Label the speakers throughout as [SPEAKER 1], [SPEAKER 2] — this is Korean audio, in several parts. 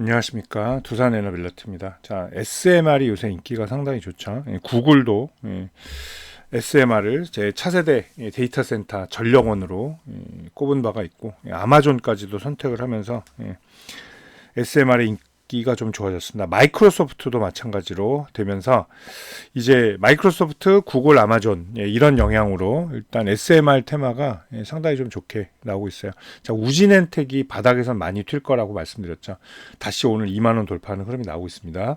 [SPEAKER 1] 안녕하십니까 두산 에너빌러트입니다. 자 SMR이 요새 인기가 상당히 좋죠. 예, 구글도 예, SMR을 제 차세대 예, 데이터 센터 전력원으로 예, 꼽은 바가 있고 예, 아마존까지도 선택을 하면서 예, SMR의 인 기가 좀 좋아졌습니다. 마이크로소프트도 마찬가지로 되면서 이제 마이크로소프트, 구글, 아마존 예, 이런 영향으로 일단 SMR 테마가 예, 상당히 좀 좋게 나오고 있어요. 자 우진엔텍이 바닥에서 많이 튈 거라고 말씀드렸죠. 다시 오늘 2만 원 돌파하는 흐름이 나오고 있습니다.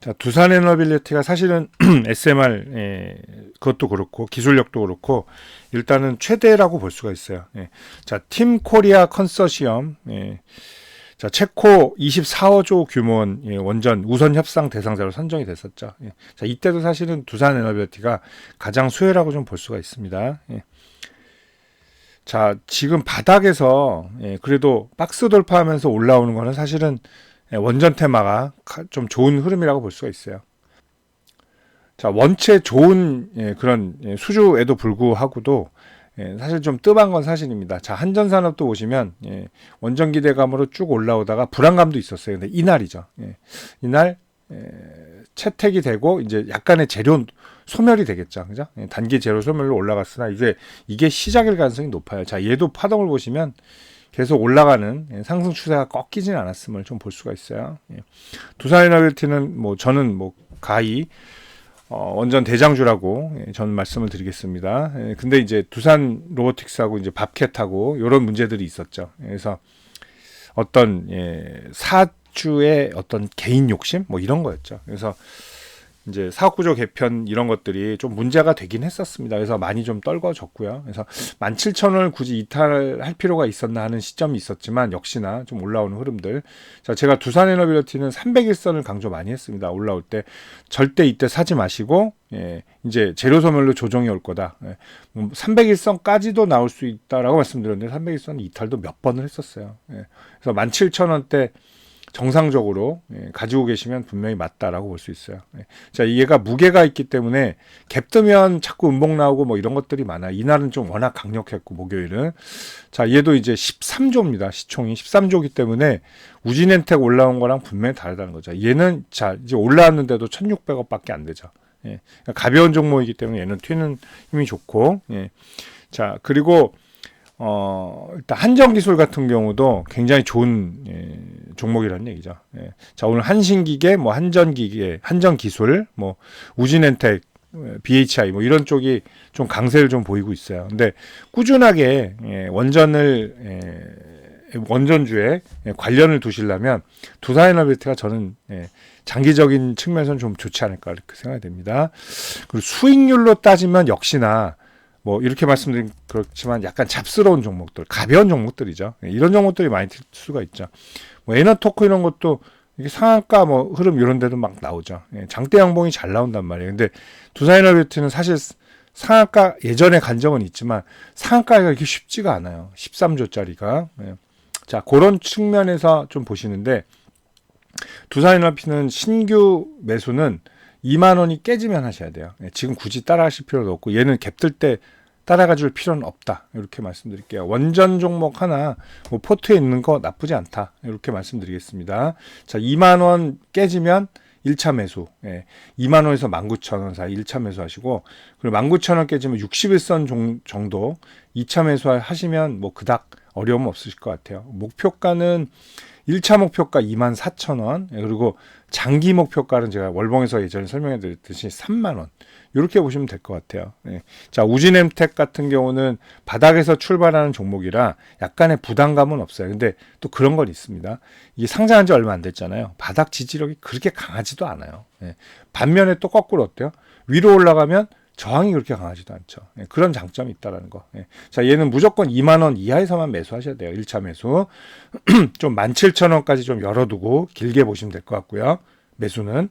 [SPEAKER 1] 자 두산 에너빌리티가 사실은 SMR 예, 그것도 그렇고 기술력도 그렇고 일단은 최대라고 볼 수가 있어요. 예. 자 팀 코리아 컨소시엄 예. 자, 체코 24조 규모원 예, 원전 우선 협상 대상자로 선정이 됐었죠. 예. 자, 이때도 사실은 두산 에너비티가 가장 수혜라고 좀 볼 수가 있습니다. 예. 자, 지금 바닥에서 예, 그래도 박스 돌파하면서 올라오는 거는 사실은 예, 원전 테마가 좀 좋은 흐름이라고 볼 수가 있어요. 자, 원체 좋은 예, 그런 예, 수주에도 불구하고도 예, 사실 좀 뜸한 건 사실입니다. 자, 한전산업도 보시면 예, 원전 기대감으로 쭉 올라오다가 불안감도 있었어요. 근데 이날이죠. 예, 이날 예, 채택이 되고 이제 약간의 재료 소멸이 되겠죠. 그죠? 예, 단기 재료 소멸로 올라갔으나 이제 이게 시작일 가능성이 높아요. 자, 얘도 파동을 보시면 계속 올라가는 예, 상승 추세가 꺾이진 않았음을 좀 볼 수가 있어요. 예. 두산에너빌티는 뭐 저는 뭐 가히 어, 원전 대장주라고 예, 저는 말씀을 드리겠습니다. 예, 근데 이제 두산 로보틱스하고 이제 밥캣하고 이런 문제들이 있었죠. 예, 그래서 어떤 예, 사주의 어떤 개인 욕심 뭐 이런 거였죠. 그래서 이제 사업구조 개편 이런 것들이 좀 문제가 되긴 했었습니다. 그래서 많이 좀 떨궈졌고요. 그래서 17,000원을 굳이 이탈할 필요가 있었나 하는 시점이 있었지만 역시나 좀 올라오는 흐름들. 자, 제가 두산 에너비러티는 301선을 강조 많이 했습니다. 올라올 때 절대 이때 사지 마시고 예, 이제 재료 소멸로 조정이 올 거다. 예, 301선까지도 나올 수 있다라고 말씀드렸는데 301선 이탈도 몇 번을 했었어요. 예, 그래서 17,000원대 정상적으로 예, 가지고 계시면 분명히 맞다라고 볼 수 있어요. 예. 자, 얘가 무게가 있기 때문에 갭 뜨면 자꾸 음봉 나오고 뭐 이런 것들이 많아. 이날은 좀 워낙 강력했고 목요일은 자, 얘도 이제 13조입니다. 시총이 13조기 때문에 우진엔텍 올라온 거랑 분명히 다르다는 거죠. 얘는 자, 이제 올라왔는데도 1,600억밖에 안 되죠. 예. 그러니까 가벼운 종목이기 때문에 얘는 튀는 힘이 좋고 예. 자, 그리고 어, 일단 한정 기술 같은 경우도 굉장히 좋은 예, 종목이라는 얘기죠. 예. 자, 오늘 한신기계, 뭐 한전기계, 한전기술, 뭐 우진엔텍, BHI 뭐 이런 쪽이 좀 강세를 좀 보이고 있어요. 근데 꾸준하게 예, 원전을 예, 원전주에 예, 관련을 두시려면 두산에너비티가 저는 예, 장기적인 측면에서는 좀 좋지 않을까 이렇게 생각이 됩니다. 그리고 수익률로 따지면 역시나 뭐 이렇게 말씀드린 그렇지만 약간 잡스러운 종목들, 가벼운 종목들이죠. 예, 이런 종목들이 많이 들 수가 있죠. 뭐 에너토크 이런 것도 이게 상한가 뭐 흐름 이런 데도 막 나오죠. 예, 장대 양봉이 잘 나온단 말이에요. 근데 두산에너비티는 사실 상한가 예전에 간 적은 있지만 상한가가 이렇게 쉽지가 않아요. 13조짜리가. 예. 자, 그런 측면에서 좀 보시는데 두산에너비는 신규 매수는 2만 원이 깨지면 하셔야 돼요. 예, 지금 굳이 따라 하실 필요도 없고 얘는 갭들 때 따라가 줄 필요는 없다. 이렇게 말씀드릴게요. 원전 종목 하나 뭐 포트에 있는 거 나쁘지 않다. 이렇게 말씀드리겠습니다. 자, 2만 원 깨지면 1차 매수. 예. 2만 원에서 19,000원 사이 1차 매수 하시고 그리고 19,000원 깨지면 61선 정도 2차 매수 하시면 뭐 그닥 어려움 없으실 것 같아요. 목표가는 1차 목표가 24,000원, 예, 그리고 장기 목표가는 제가 월봉에서 예전에 설명해 드렸듯이 3만 원. 이렇게 보시면 될 것 같아요. 네. 자, 우진엠텍 같은 경우는 바닥에서 출발하는 종목이라 약간의 부담감은 없어요. 근데 또 그런 건 있습니다. 이게 상장한 지 얼마 안 됐잖아요. 바닥 지지력이 그렇게 강하지도 않아요. 네. 반면에 또 거꾸로 어때요? 위로 올라가면 저항이 그렇게 강하지도 않죠. 예, 그런 장점이 있다라는 거. 예. 자, 얘는 무조건 2만 원 이하에서만 매수하셔야 돼요. 1차 매수. 좀 17,000원까지 좀 열어두고 길게 보시면 될 것 같고요. 매수는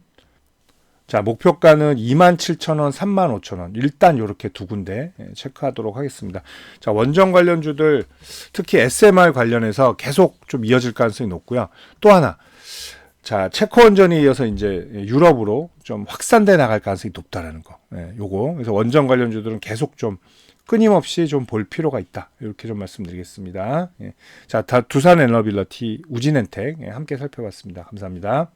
[SPEAKER 1] 자, 목표가는 27,000원, 35,000원. 일단 이렇게 두 군데 예, 체크하도록 하겠습니다. 자, 원전 관련주들 특히 SMR 관련해서 계속 좀 이어질 가능성이 높고요. 또 하나 자, 체코 원전에 이어서 이제 유럽으로 좀 확산돼 나갈 가능성이 높다라는 거. 예, 요거. 그래서 원전 관련주들은 계속 좀 끊임없이 좀 볼 필요가 있다. 이렇게 좀 말씀드리겠습니다. 예. 자, 다 두산 에너빌러티 우진엔텍 예, 함께 살펴봤습니다. 감사합니다.